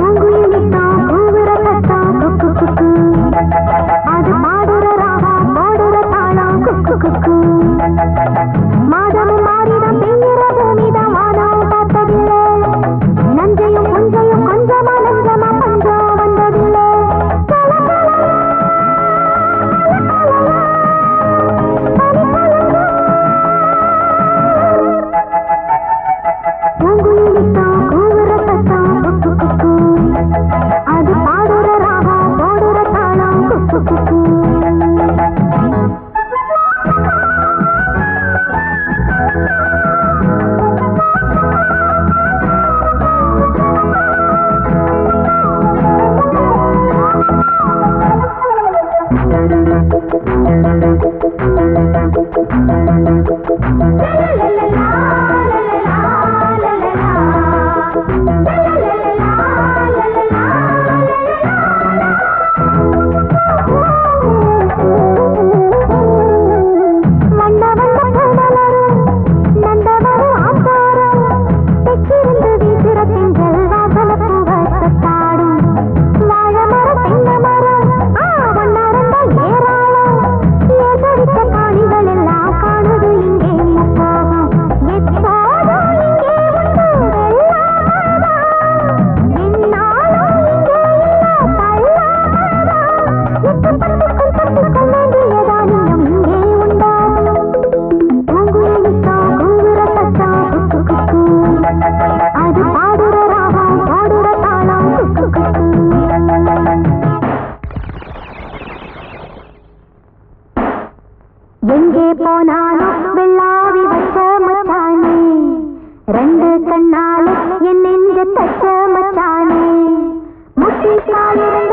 Congo. எங்கே போனாலும் வெள்ளாவி வச்ச மச்சானே. ரெண்டு கண்ணாலும் என் நெஞ்ச தச்ச மச்சானே. முட்டி காலிருந்து